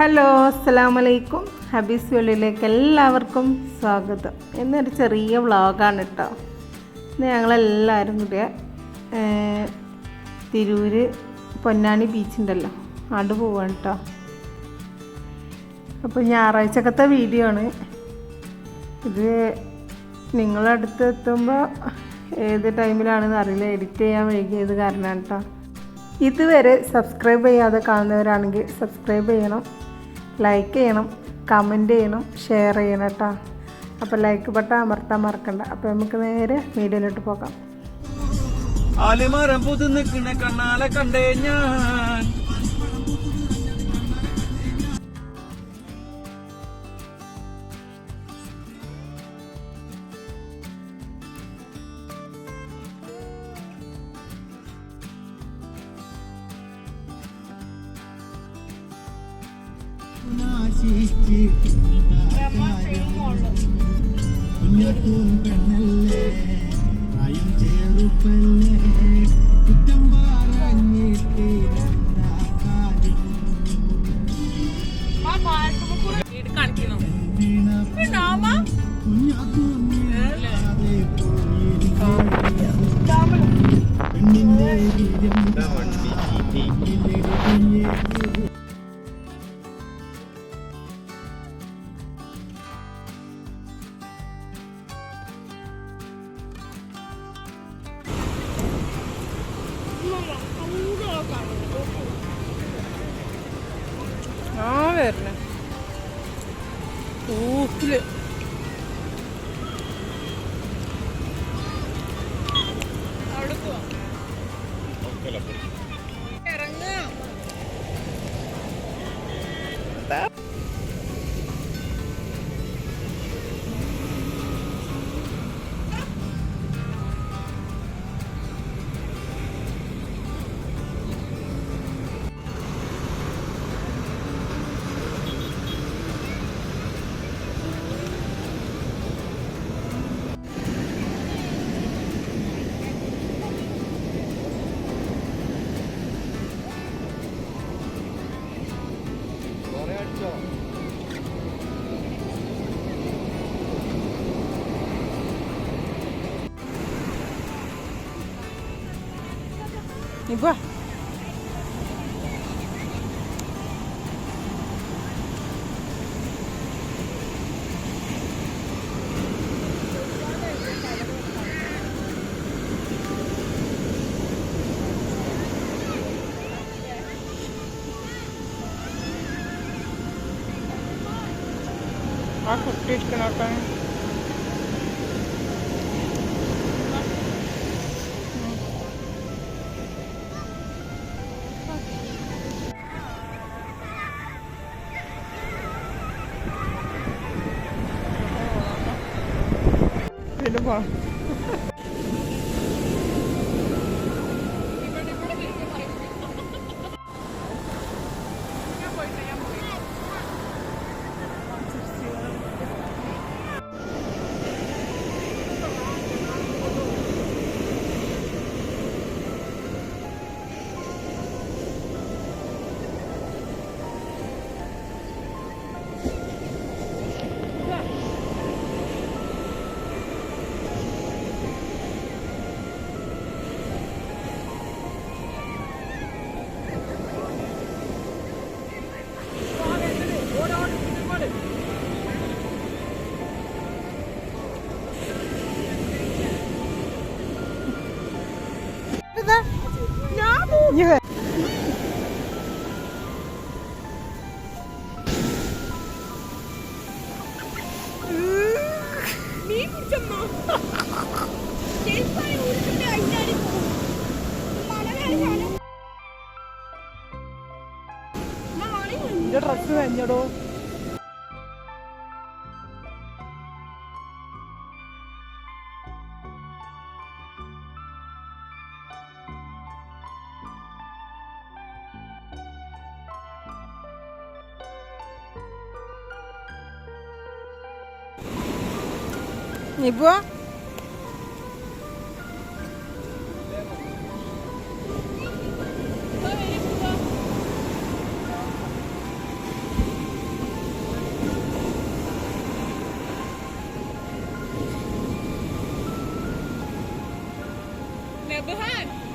Hello അസ്സാം വലൈക്കും ഹബീസ് വെള്ളിയിലേക്ക് എല്ലാവർക്കും സ്വാഗതം. എന്നൊരു ചെറിയ വ്ളോഗാണ് കേട്ടോ ഇന്ന് ഞങ്ങളെല്ലാവരും കൂടെ തിരൂര് പൊന്നാനി ബീച്ചുണ്ടല്ലോ അവിടെ പോവാണ് കേട്ടോ അപ്പോൾ ഞായറാഴ്ചക്കത്തെ വീഡിയോ ആണ്. ഇത് നിങ്ങളടുത്ത് എത്തുമ്പോൾ ഏത് ടൈമിലാണെന്ന് അറിയില്ല. എഡിറ്റ് ചെയ്യാൻ വൈകിയത് കാരണമാണ് കേട്ടോ ഇതുവരെ സബ്സ്ക്രൈബ് ചെയ്യാതെ കാണുന്നവരാണെങ്കിൽ സബ്സ്ക്രൈബ് ചെയ്യണം. ലൈക്ക് ചെയ്യണം കമന്റ് ചെയ്യണം ഷെയർ ചെയ്യണം കേട്ടോ. അപ്പോൾ ലൈക്ക് ബട്ടൺ അമർത്താൻ മറക്കണ്ട. അപ്പോൾ നമുക്ക് നേരെ വീഡിയോയിലോട്ട് പോകാം. ആലിമരം പുതു കണ്ണാലെ കണ്ടേ ഞാൻ. പെണ്ണല്ലേ പ്രായം ചെറുപ്പല്ലേ കുറ്റം പറഞ്ഞിട്ട് എന്താ കാര്യം കുഞ്ഞാത്തൂൻ നീളാതെ പോയി. പെണ്ണിന്റെ വീര്യം ആ വരണേ ഊക്കിൽ ഇപ്പൊ ആ കുട്ടി ഇരിക്കണോട്ടെ വീണ്ടും Няму? എന്റെ ഡ്രസ് കഴിഞ്ഞടോ Nie było? Behind.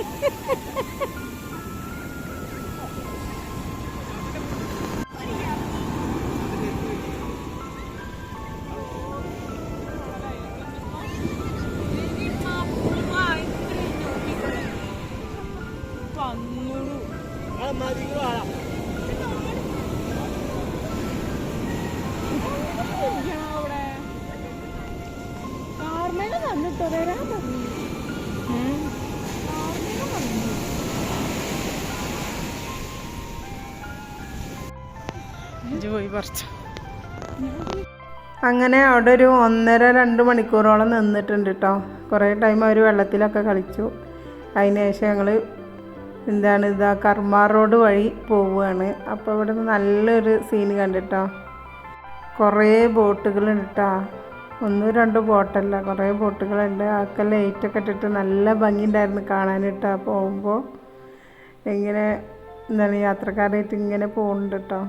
കാർമേനെ കണ്ടിട്ടോ വരാൻ പറഞ്ഞു. പോയി പറിച്ചു. അങ്ങനെ അവിടെ ഒരു ഒന്നര രണ്ട് മണിക്കൂറോളം നിന്നിട്ടുണ്ട് കേട്ടോ കുറേ ടൈം അവർ വെള്ളത്തിലൊക്കെ കളിച്ചു. അതിന് ശേഷം ഞങ്ങൾ എന്താണ് ഇതാ കർമാർ റോഡ് വഴി പോവുകയാണ്. അപ്പോൾ ഇവിടെ നിന്ന് നല്ലൊരു സീൻ കണ്ടിട്ടോ കുറേ ബോട്ടുകളുണ്ട് കേട്ടോ ഒന്നും രണ്ടും ബോട്ടല്ല കുറേ ബോട്ടുകളുണ്ട് ആക്കെ ലൈറ്റൊക്കെ ഇട്ടിട്ട് നല്ല ഭംഗിയുണ്ടായിരുന്നു കാണാനിട്ടാ പോകുമ്പോൾ ഇങ്ങനെ എന്താണ് യാത്രക്കാരായിട്ട് ഇങ്ങനെ പോകുന്നുണ്ട് കേട്ടോ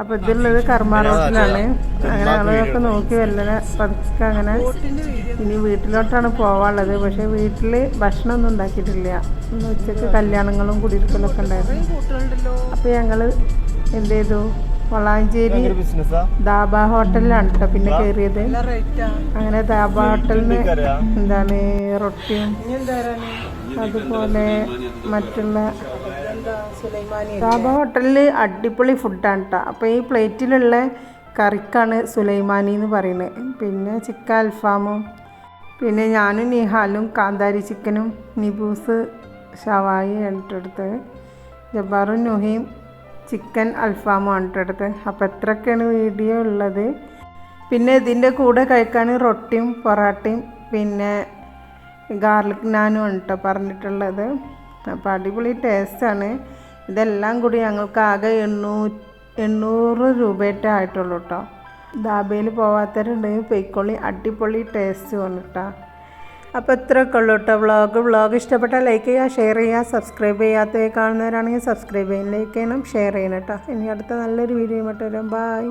അപ്പോൾ ഇതിലുള്ളത് കർമ്മ റോഡിലാണ് അങ്ങനെ ആളുകളൊക്കെ നോക്കി വല്ലതെ പതുക്കെ അങ്ങനെ ഇനി വീട്ടിലോട്ടാണ് പോവാനുള്ളത്. പക്ഷെ വീട്ടിൽ ഭക്ഷണമൊന്നും ഉണ്ടാക്കിയിട്ടില്ല. ഇന്ന് ഉച്ചയ്ക്ക് കല്യാണങ്ങളും കുടിയിരിക്കലൊക്കെ ഉണ്ടായിരുന്നു. അപ്പൊ ഞങ്ങൾ എന്ത് ചെയ്തു? വളാഞ്ചേരി ദാബ ഹോട്ടലിലാണ് കേട്ടോ പിന്നെ കയറിയത് അങ്ങനെ ദാബ ഹോട്ടലിന് എന്താണ്? റൊട്ടിയും അതുപോലെ മറ്റുള്ള ദാബ ഹോട്ടലിൽ അടിപൊളി ഫുഡാണ് കേട്ടോ അപ്പോൾ ഈ പ്ലേറ്റിലുള്ള കറിക്കാണ് സുലൈമാനി എന്ന് പറയുന്നത്. പിന്നെ ചിക്കൻ അൽഫാമും പിന്നെ ഞാനും നിഹാലും കാന്താരി ചിക്കനും നിബൂസ് ഷവായി എടുത്തെടുത്ത് ജബ്ബാറും നുഹയും ചിക്കൻ അൽഫാമും എടുത്തത്. അപ്പോൾ എത്രയൊക്കെയാണ് വീഡിയോ ഉള്ളത്. പിന്നെ ഇതിന്റെ കൂടെ കഴിക്കാൻ റൊട്ടിയും പൊറാട്ടയും പിന്നെ ഗാർലിക് നാനും ഉണ്ടോ പറഞ്ഞിട്ടുള്ളത്. അപ്പോൾ അടിപൊളി ടേസ്റ്റാണ് ഇതെല്ലാം കൂടി ഞങ്ങൾക്ക് ആകെ എണ്ണൂ എണ്ണൂറ് രൂപയുടെ ആയിട്ടുള്ളൂ കേട്ടോ ദാബയിൽ പോവാത്തവരുണ്ടെങ്കിൽ പൊയ്ക്കൊള്ളി അടിപൊളി ടേസ്റ്റ് കേട്ടോ അപ്പോൾ ഇത്രയൊക്കെ ഉള്ളൂ കേട്ടോ വ്ളോഗ്. വ്ളോഗ് ഇഷ്ടപ്പെട്ടാൽ ലൈക്ക് ചെയ്യുക ഷെയർ ചെയ്യുക സബ്സ്ക്രൈബ് ചെയ്യാത്ത കാണുന്നവരാണെങ്കിൽ സബ്സ്ക്രൈബ് ചെയ്യാൻ ലൈക്ക് ചെയ്യണം ഷെയർ ചെയ്യണം കേട്ടോ ഇനി അടുത്ത നല്ലൊരു വീഡിയോ വരാം. ബായ്